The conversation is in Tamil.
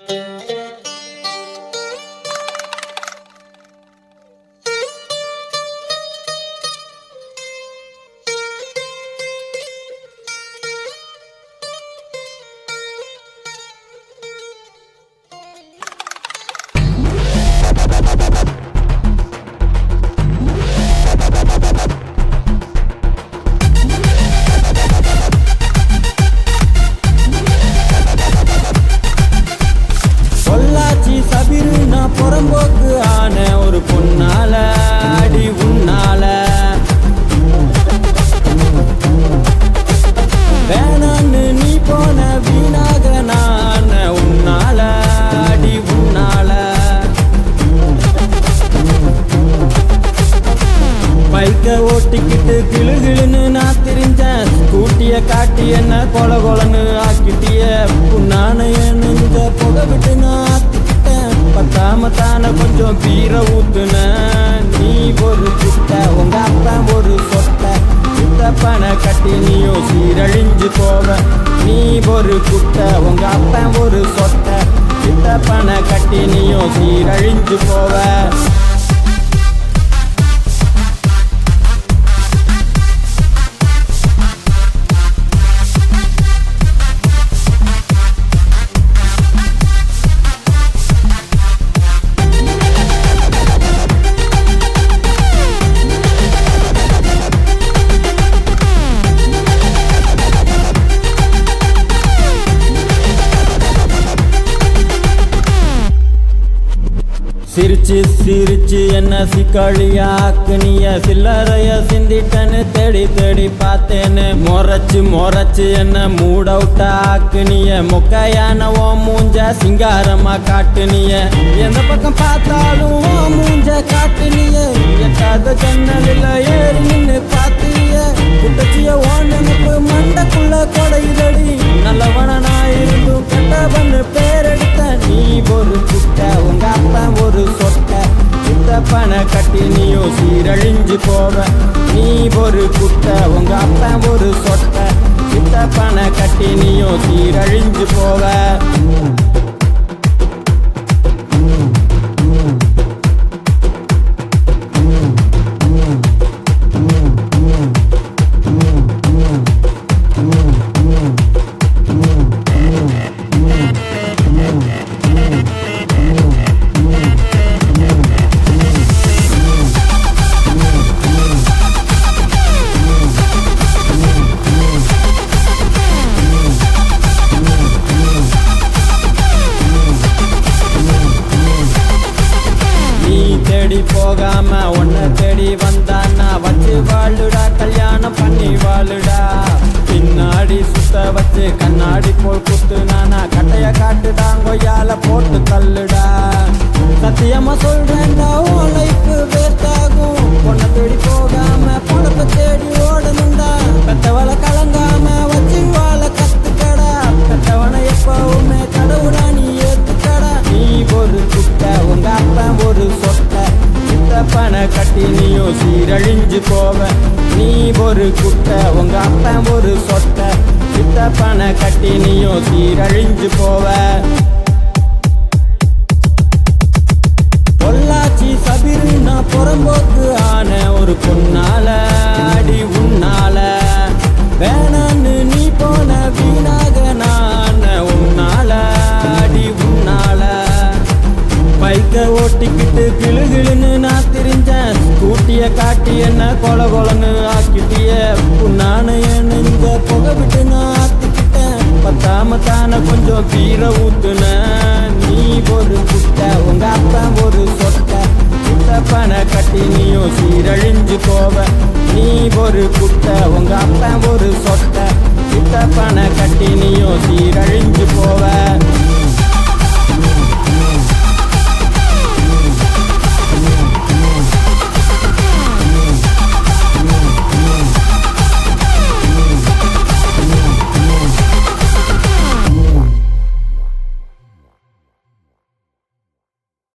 Música பைக்க ஓட்டிக்கிட்டு கிளுகிளுன்னு நான் திரிஞ்சேன். ஸ்கூட்டிய காட்டி என்ன கொல கொலன்னு ஆக்கிட்டிய. புண்ணான நெஞ்ச புகை விட்டு நான் ஆத்திக்கிட்டேன் பத்தாம தானே கொஞ்சம் பீர ஊத்துன நீ ஒரு கிட்ட உங்க அப்பா ஒரு சொட்ட. பண கட்டி நீயும் சீரழிஞ்சு போவ. நீ ஒரு குட்ட உங்க அப்பா ஒரு சொட்ட. பண கட்டி நீயும் சீரழிஞ்சு போவ. சிரிச்சு சிரிச்சு என்ன சிக்காளியாக்குனிய சில்லறைய சிந்திட்டன்னு தேடி தேடி பார்த்தேன்னு. முறைச்சு முறைச்சு என்ன மூட் அவுட்டா ஆக்குனிய மொக்கையான ஓ மூஞ்ச சிங்காரமா காட்டுனிய எந்த பக்கம் பார்த்தாலும் ஓ மூஞ்ச காட்டுனிய எட்டாத ஜன்னலில் ஏறி நின்று பார்த்திய. குட்டச்சிய ஓண்டனுக்கு மண்டக்குள்ள கொடையுதடி நல்லவன நான் இருந்தும் சித்தப்பனை கட்டி நீயும் சீரழிஞ்சு போவ. நீ ஒரு குட்டை உங்க அப்பா ஒரு சொட்டை. சித்தப்பனை கட்டி நீயும் சீரழிஞ்சு போவ. சத்தியமா சொல்றேன்டா உன் லைஃப் வேஸ்டாகும் பொண்ணை தேடி போகாம பொழப்ப தேடி ஓடணும்டா. பெத்தவளை கலங்காம வச்சு வாழ கத்துக்கடா. பெத்தவனை எப்பவுமே கடவுடா நீ ஏத்துக்கடா. நீ ஒரு குட்ட உங்க அப்பா ஒரு சொட்ட பண கட்டி நீயும் சீரழிஞ்சு போவ. நீ ஒரு குட்ட உங்க அப்பா ஒரு சொட்ட சித்தப்பனை கட்டி நீயும் சீரழிஞ்சு போவ. பைக்க கிளு கிளுன்னு நான் திரிஞ்சேன். கூட்டிய காட்டி என்ன கொல கொலன்னு ஆக்கிட்டிய. புண்ணான இந்த புகை விட்டு நான் ஆத்திக்கிட்டேன் பத்தாம தானே கொஞ்சம் பீர ஊத்துன. நீ ஒரு குட்ட உங்க அப்பா ஒரு சொட்ட. பண கட்டி நீயும் சீரழிஞ்சு போவ. நீ ஒரு குட்ட உங்க அப்பா ஒரு சொட்ட. சித்தப்பனை கட்டி நீயும் சீரழிஞ்சு போவ.